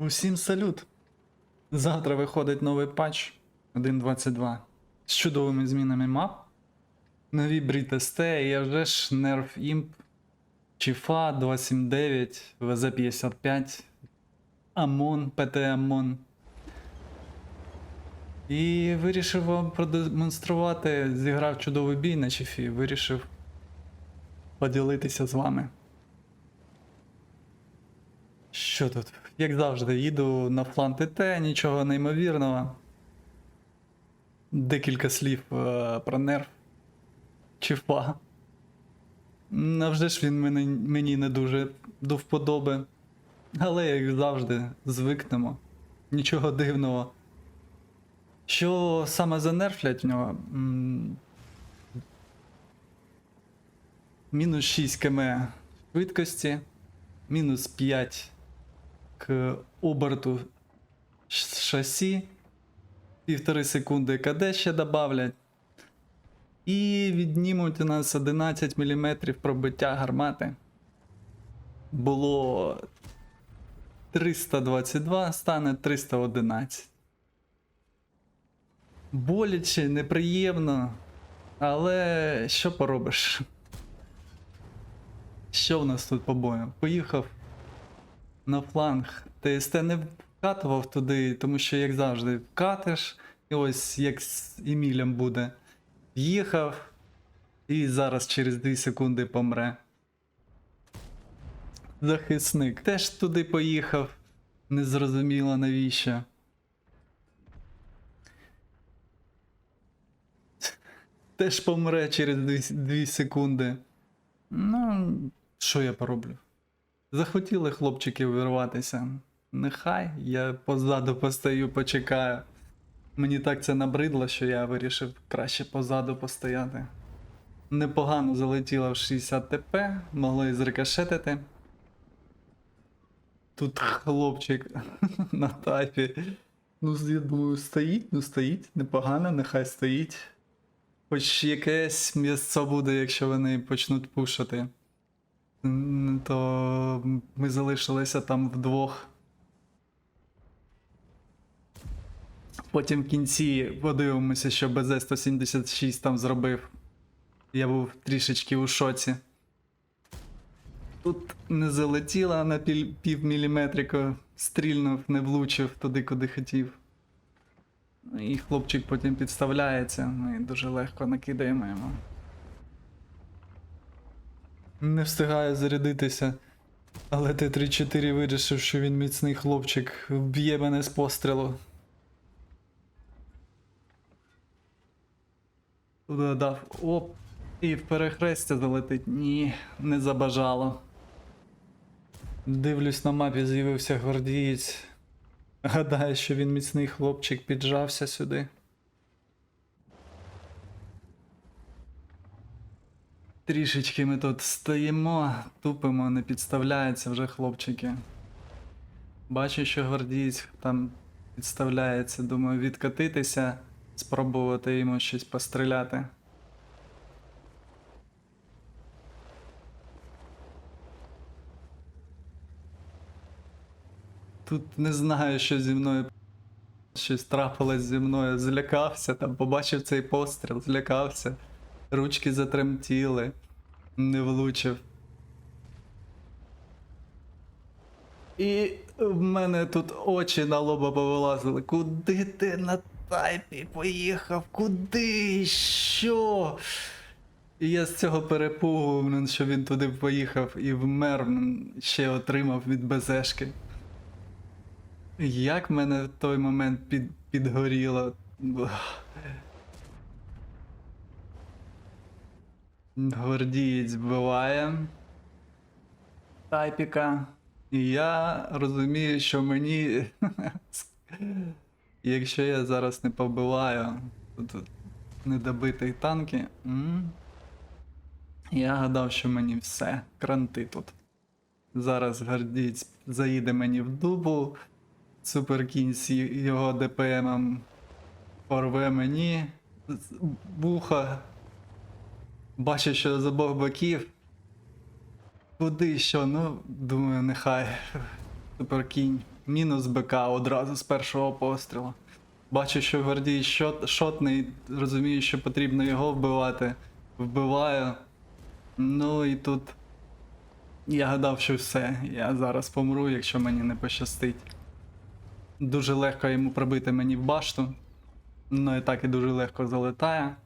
Усім салют! Завтра виходить новий патч 1.22 з чудовими змінами мап. Нові брід СТ і а вже ж Nerf Imp, Чіфа 279, ВЗ55, АМОН, ПТ АМОН. І вирішив вам продемонструвати, зіграв чудовий бій на Чіфі, вирішив поділитися з вами. Що тут? Як завжди, їду на флан ТТ, нічого неймовірного. Декілька слів е, про нерв. Чіфа. Навже ж він мені, мені не дуже до вподоби. Але, як завжди, звикнемо. Нічого дивного. Що саме занерфлять в нього? Мінус 6 км швидкості, мінус 5 к оберту шасі, півтори секунди КД ще добавлять. І віднімуть у нас 11 мм пробиття гармати. Було 322, стане 311. Боляче, неприємно, але що поробиш? Що в нас тут по бою? Поїхав на фланг. ТСТ не вкатував туди, тому що, як завжди, вкатиш, і ось як з Емілем буде. Їхав, і зараз через 2 секунди помре. Захисник теж туди поїхав. Незрозуміло навіщо. Теж помре через 2 секунди. Ну, що я пороблю? Захотіли хлопчики вирватися. Нехай я позаду постою, почекаю. Мені так це набридло, що я вирішив краще позаду постояти. Непогано залетіло в 60 ТП, могло і зрикошетити. Тут хлопчик на тайпі. Ну, я думаю, стоїть, ну стоїть, непогано, нехай стоїть. Хоч якесь місце буде, якщо вони почнуть пушити. То ми залишилися там вдвох. Потім в кінці подивимося, що БЗ-176 там зробив. Я був трішечки у шоці. Тут не залетіла на пів, пів міліметрика, стрільнув, не влучив туди, куди хотів. Ну і хлопчик потім підставляється, ми дуже легко накидаємо йому. Не встигаю зарядитися. Але Т-34 вирішив, що він міцний хлопчик, вб'є мене з пострілу. Туди дав. Оп. І в перехрестя залетить. Ні, не забажало. Дивлюсь на мапі, з'явився гвардієць. Гадаю, що він міцний хлопчик піджався сюди. Трішечки ми тут стоїмо, тупимо, не підставляються вже хлопчики. Бачу, що гвардієць там підставляється, думаю, відкатитися, спробувати йому щось постріляти. Тут не знаю, що зі мною щось трапилось зі мною. Злякався, там побачив цей постріл, злякався. Ручки затремтіли, не влучив. І в мене тут очі на лоба повилазили. Куди ти на тайпі поїхав? Куди? Що? І я з цього перепугу, що він туди поїхав і вмер, ще отримав від БЗшки. Як мене в той момент під, підгоріло. Бах. Гвардієць вбиває тайпіка. І я розумію, що мені. Якщо я зараз не побиваю тут недобитий танки. Я гадав, що мені все, кранти тут. Зараз гвардієць заїде мені в дубу. Суперкінь з його ДПМом порве мені вуха. Бачу, що з обох боків. Куди що? Ну, думаю, нехай. Суперкінь мінус БК одразу з першого пострілу. Бачу, що Гордій шот, шотний, розумію, що потрібно його вбивати. Вбиваю. Ну і тут. Я гадав, що все. Я зараз помру, якщо мені не пощастить. Дуже легко йому пробити мені в башту. Ну і так і дуже легко залетає.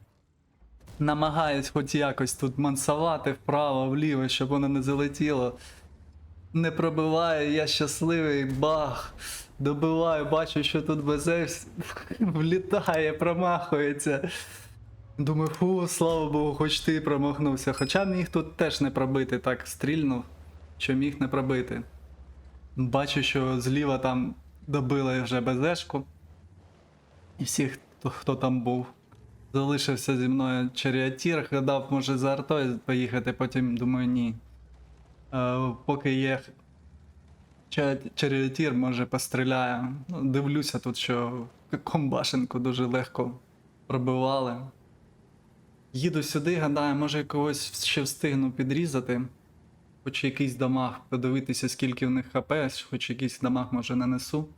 Намагаюсь хоч якось тут мансувати вправо, вліво, щоб воно не залетіло. Не пробиваю, я щасливий, бах. Добиваю, бачу, що тут БЗ влітає, промахується. Думаю, фу, слава Богу, хоч ти промахнувся. Хоча міг тут теж не пробити, так стрільнув, що міг не пробити. Бачу, що зліва там добили вже БЗшку. І всіх, хто, хто там був. Залишився зі мною Черіатір, гадав, може за артою поїхати, потім думаю, ні. Е, поки є Ча- Черіатір, може постріляю. Ну, дивлюся тут, що комбашенку дуже легко пробивали. Їду сюди, гадаю, може когось ще встигну підрізати. Хоч якийсь дамаг, подивитися, скільки в них хп, хоч якийсь дамаг може нанесу.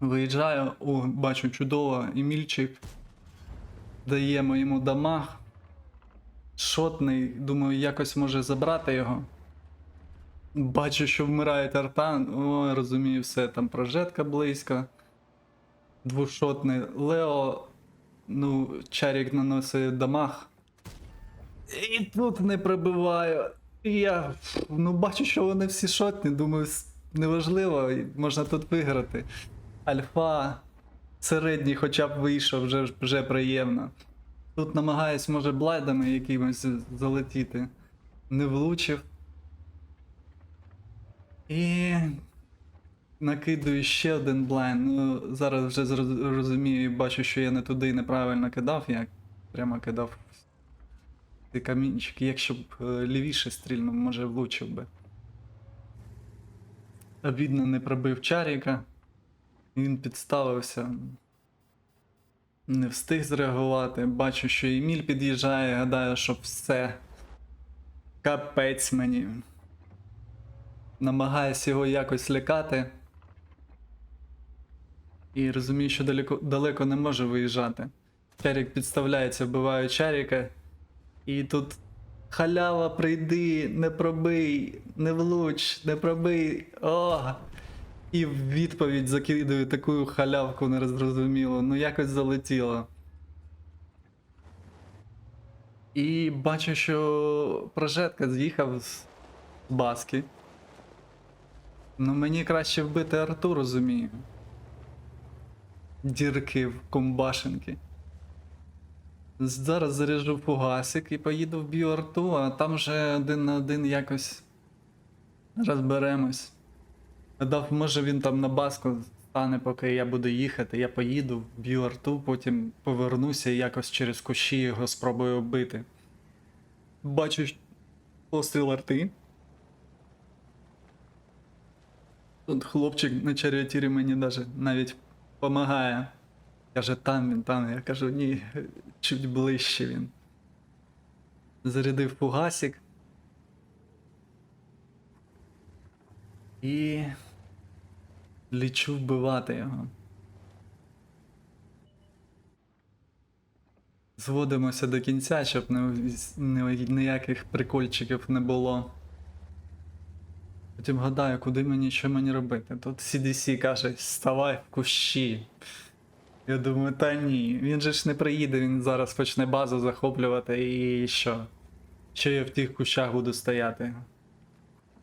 Виїжджаю, о, бачу чудово, Емільчик. Даємо йому дамаг. Шотний, думаю, якось може забрати його. Бачу, що вмирає Тартан. О, розумію, все, там прожетка близько. Двушотний Лео. Ну, Чарік наносить дамаг. І тут не пробиваю. І я ну, бачу, що вони всі шотні. Думаю, неважливо, можна тут виграти. Альфа середній хоча б вийшов, вже, вже приємно. Тут намагаюсь, може, блайдами якимось залетіти. Не влучив. І накидую ще один блайн. Ну, зараз вже розумію і бачу, що я не туди неправильно кидав, я прямо кидав ці камінчики. Якщо б е, лівіше стрільнув, може влучив би. Обідно не пробив чаріка. Він підставився. Не встиг зреагувати. Бачу, що Еміль під'їжджає, гадаю, що все. Капець мені. Намагаюсь його якось лякати. І розумію, що далеко, далеко не може виїжджати. Чарік підставляється, вбиваю Чаріка. І тут халява, прийди, не пробий, не влуч, не пробий. О! І в відповідь закидаю таку халявку нерозрозумілу. Ну якось залетіло. І бачу, що прожетка з'їхав з баски. Ну мені краще вбити арту, розумію. Дірки в комбашенки. Зараз заряжу фугасик і поїду в б'ю арту, а там вже один на один якось розберемось. Гадав, може він там на баску стане, поки я буду їхати. Я поїду, вб'ю арту, потім повернуся і якось через кущі його спробую вбити. Бачу постріл арти. Тут хлопчик на чаріатірі мені даже навіть допомагає. Каже, там він, там. Я кажу, ні, чуть ближче він. Зарядив фугасик. І лічу вбивати його. Зводимося до кінця, щоб ніяких прикольчиків не було. Потім гадаю, куди мені, що мені робити. Тут CDC каже, вставай в кущі. Я думаю, та ні, він же ж не приїде, він зараз почне базу захоплювати і що? Що я в тих кущах буду стояти?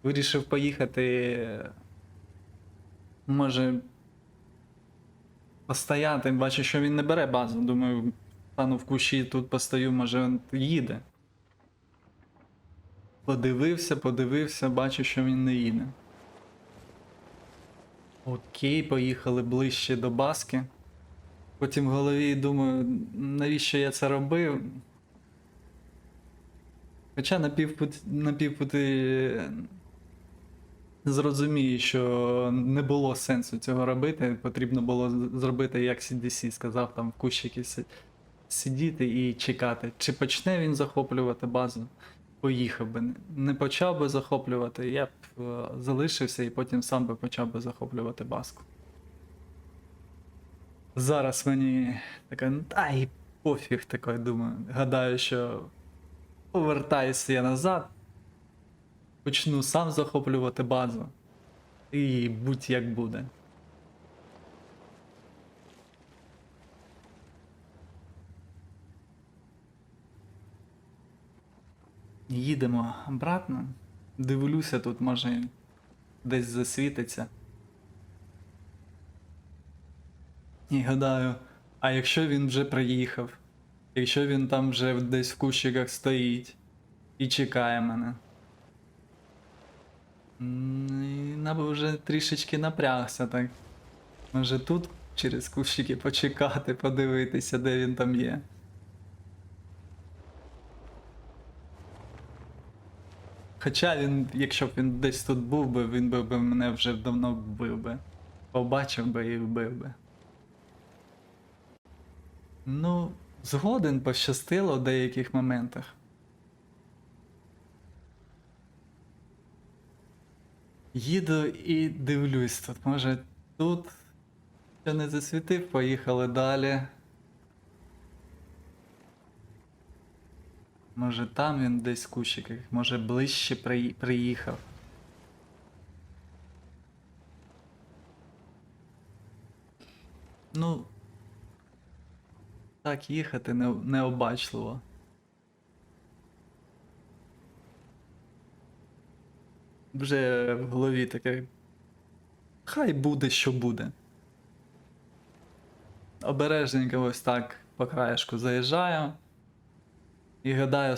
Вирішив поїхати. Може. Постояти, бачу, що він не бере базу. Думаю, стану в кущі тут постою, може він їде. Подивився, подивився, бачу, що він не їде. Окей, поїхали ближче до баски. Потім в голові думаю, навіщо я це робив. Хоча на півпуті, на півпуті зрозумію, що не було сенсу цього робити. Потрібно було зробити, як CDC сказав, там в кущики сидіти і чекати. Чи почне він захоплювати базу, поїхав би, не почав би захоплювати, я б е, залишився і потім сам би почав би захоплювати баску. Зараз мені таке, ну пофіг такий, думаю. Гадаю, що повертаюся я назад, почну сам захоплювати базу. І будь як буде. Їдемо обратно. Дивлюся, тут може десь засвітиться. І гадаю, а якщо він вже приїхав, якщо він там вже десь в кущиках стоїть і чекає мене. Нам вже трішечки напрягся так. Може тут через кущики почекати, подивитися, де він там є. Хоча він, якщо б він десь тут був би, він би, би мене вже давно вбив би. Побачив би і вбив би. Ну, згоден пощастило в деяких моментах. Їду і дивлюсь тут. Може тут ще не засвітив, поїхали далі. Може там він десь в кущиках, може ближче при... приїхав. Ну. Так їхати не... необачливо. Вже в голові таке. Хай буде, що буде. Обережненько ось так по краєшку заїжджаю. І гадаю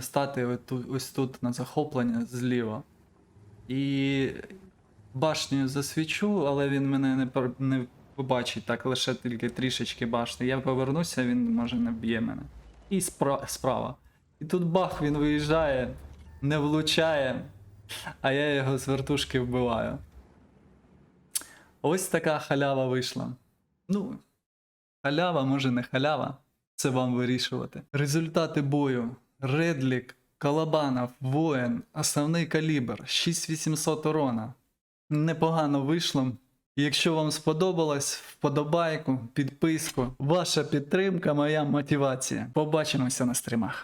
стати ось тут на захоплення зліва. І башнею засвічу, але він мене не, не побачить так, лише тільки трішечки башни. Я повернуся, він може не б'є мене. І спра- справа. І тут бах, він виїжджає, не влучає, а я його з вертушки вбиваю. Ось така халява вийшла. Ну, халява, може не халява. Це вам вирішувати. Результати бою. Редлік, Калабанов, Воїн, основний калібр, 6800 урона. Непогано вийшло. Якщо вам сподобалось, вподобайку, підписку. Ваша підтримка, моя мотивація. Побачимося на стрімах.